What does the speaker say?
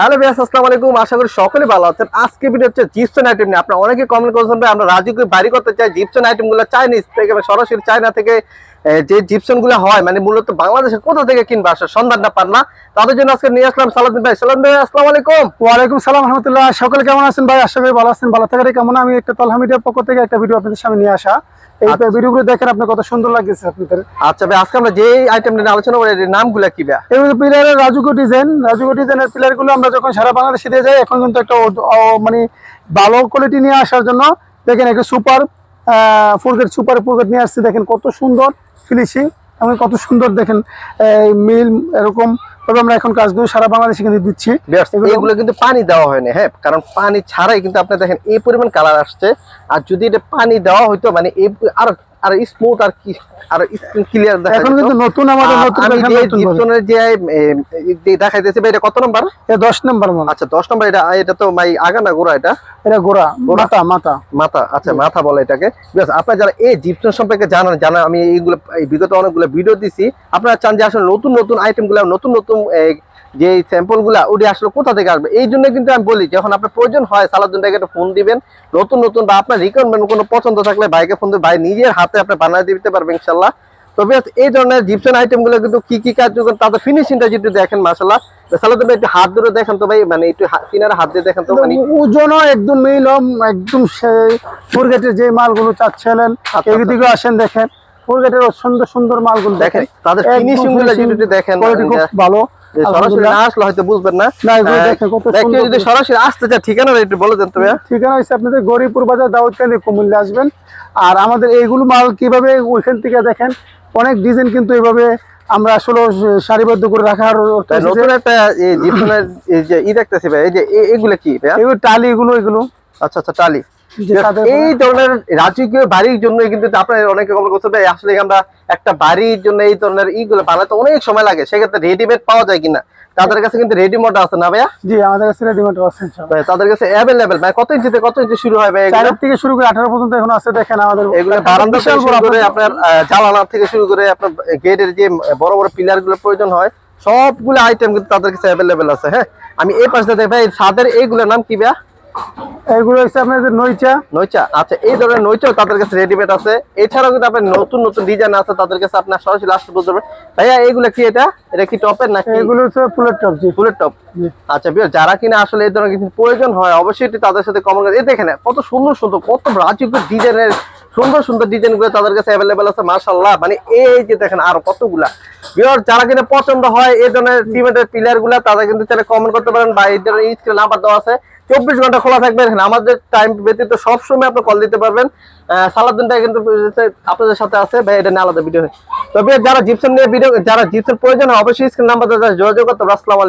Hello ভাই আসসালামু আলাইকুম। আশা করি সকলে ভালো আছেন। আজকে ভিডিও হচ্ছে জিপসন আইটেম নিয়ে। আপনারা অনেকে কমেন্ট করেছেন, ভাই, আমরা রাজুকে বাড়ি করতে চাই। জিপসন আইটেমগুলো চাইনিজ থেকে সরাসরি চায়না থেকে যে জিপসনগুলো হয় মানে মূলত বাংলাদেশে কোথা থেকে কিনবা আসলে সন্ধানটা পান না। তাদের জন্য আজকে নিয়ে আসলাম সালাদিন ভাই। সালাম ভাই আসসালামু আলাইকুম। ওয়ালাইকুম সালাম রহমতুল্লাহ। সকলে কেমন আছেন ভাই? আশা করি ভালো আছেন ভালো থাকারই কেমন? আমি একটা তলহা মিডিয়ার পক্ষ থেকে একটা ভিডিও আপনাদের সামনে নিয়ে আসা। এই আচ্ছা। ভিডিওগুলো দেখেন আপনার কত সুন্দর লাগছে আপনাদের। আচ্ছা ভাই আজকে আমরা যে আইটেম নিয়ে আলোচনা করি এর নামগুলো কি ভাই? এই পিলারের রাজুকো ডিজাইন রাজুকো ডিজাইনের আমরা যখন সারা বাংলাদেশে দিয়ে যাই এখন কিন্তু একটা মানে ভালো কোয়ালিটি নিয়ে আসার জন্য দেখেন একটা সুপার ফুলগেট সুপার ফোরগেট নিয়ে আসছি। দেখেন কত সুন্দর ফিনিশিং এবং কত সুন্দর দেখেন মিল এরকম। তবে আমরা এখন কাজগুলো সারা বাংলাদেশে কিন্তু দিচ্ছি। এগুলো কিন্তু পানি দেওয়া হয়নি হ্যাঁ। কারণ পানি ছাড়াই কিন্তু আপনি দেখেন এই পরিমাণ কালার আসছে। আর যদি এটা পানি দেওয়া হইতো মানে এই আর আর স্মুথ আর কি আর স্ক্রিন ক্লিয়ার দেখা এখন কিন্তু নতুন আমাদের নতুন আমি যে নতুন ভাবে। জিপসনের যে দেখাইতেছি ভাই এটা কত নাম্বার? এ দশ নম্বর মাল আচ্ছা দশ নম্বর এটা এটা তো ভাই আগা না গোড়া এটা? এটা গোড়া? মাথা মাথা। মাথা আচ্ছা মাথা বলে এটাকে। Viewers, আপনারা যারা এই জিপসন সম্পর্কে জানান জানা আমি এইগুলো এই বিগত অনেকগুলো ভিডিও দিছি। আপনারা চান যে আসলে নতুন নতুন আইটেমগুলা নতুন নতুন যে স্যাম্পলগুলা ওটি আসলে কোথা থেকে আসবে? এই জন্য কিন্তু আমি বলি যখন আপনার প্রয়োজন হয় সালাদুন একটা ফোন দিবেন। নতুন নতুন বা আপনার রিকোয়ারমেন্ট কোনো পছন্দ থাকলে বাইকে ফোন দিয়ে ভাই নিজের হাতে আপনি বানিয়ে দিতে পারবেন ইনশাল্লাহ তো বেশ এই ধরনের জিপসন আইটেমগুলো কিন্তু কি কি কাজ তাদের ফিনিশিংটা যদি দেখেন মাসাল্লাহ সালাদুন ভাই একটু হাত ধরে দেখেন তো ভাই মানে একটু কিনারে হাত দিয়ে দেখেন তো মানে ওজনও একদম মিল একদম সেই ফুরগেটের যে মালগুলো চাচ্ছিলেন আচ্ছা, এইদিকে আসেন দেখেন ফুরগেটের সুন্দর সুন্দর মালগুলো দেখেন দেখেন। তাদের একদম ফিনিশিংগুলো যদি দেখেন খুব ভালো। সরাসরি না আসলে হয়তো বুঝবেন না। না, এগুলো আহ, দেখেন কত দেখ, কেউ যদি সরাসরি আসতে চায় ঠিকানা একটু বলে দেন তো ঠিকানা হচ্ছে আপনাদের গরিপুর বাজার দাউদকান্দি কুমিল্লা আসবেন। আর আমাদের এইগুলো মাল কীভাবে ওইখান থেকে দেখেন অনেক ডিজাইন কিন্তু এইভাবে আমরা আসলে সারিবদ্ধ করে রাখার নতুন একটা ই দেখতেছি ভাই এই যে এগুলো কি এগুলো টালি এগুলো এগুলো। আচ্ছা আচ্ছা টালি। এই ধরনের রাজকীয় বাড়ির জন্য কিন্তু আপনার অনেকে করছে ভাই আসলে আমরা একটা বাড়ির জন্য এই ধরনের ইগুলো বানাতে অনেক সময় লাগে? সেক্ষেত্রে রেডিমেড পাওয়া যায় কিনা? তাদের কাছে কিন্তু রেডিমেড আছে না ভাইয়া? জি আমাদের কাছে রেডিমেড আছে তাদের কাছে অ্যাভেলেবেল ভাই কত ইঞ্চিতে কত ইঞ্চি শুরু হয় ভাই এগুলো? থেকে শুরু করে আঠারো পর্যন্ত এখন আছে দেখেন আমাদের এগুলো বারান্দা থেকে শুরু করে আপনার- আপনার জানালা থেকে শুরু করে আপনার গেটের যে বড় বড় পিলারগুলো প্রয়োজন হয় সবগুলো আইটেম কিন্তু তাদের কাছে আছে হ্যাঁ? আমি এই পাশে দেখি ভাই ছাদের এইগুলোর নাম কি ভাইয়া? এগুলো হচ্ছে আপনাদের নইচা নইচা আচ্ছা এই ধরনের নইচাও তাদের কাছে রেডিমেড আছে। এছাড়াও কিন্তু আপনার নতুন নতুন ডিজাইন আছে তাদের কাছে আপনার সরাসরি আসতে পারবেন ভাইয়া এগুলো কি এটা? এটা কি টপের নাকি? এগুলো হচ্ছে ফুলের টপ জি। ফুলের টপ আচ্ছা যারা কিনা আসলে এই ধরনের কিছু প্রয়োজন হয় অবশ্যই তাদের সাথে কমন এই দেখেন কত সুন্দর সুন্দর কত রাজকীয় ডিজাইনের সুন্দর সুন্দর ডিজাইনগুলো তাদের কাছে অ্যাভেলেবেল আছে মার্শাল্লাহ মানে এই যে দেখেন আরও কতগুলা। যারা কিনা পছন্দ হয় এই ধরনের সিমেন্টের পিলারগুলা তাদের কিন্তু চাইলে কমেন্ট করতে পারেন বা এই ধরনের স্ক্রিন নাম্বার দেওয়া আছে। চব্বিশ ঘণ্টা খোলা থাকবে। আমাদের টাইম ব্যতীত সবসময় আপনি কল দিতে পারবেন। আহ, সালাউদ্দিনটা কিন্তু আপনাদের সাথে আছে। ভাই এটা নিয়ে আলাদা ভিডিও তবে যারা জিপসন নিয়ে ভিডিও যারা জিপসন প্রয়োজন হয় অবশ্যই স্ক্রিন নাম্বার যোগাযোগ করতে আসসালামু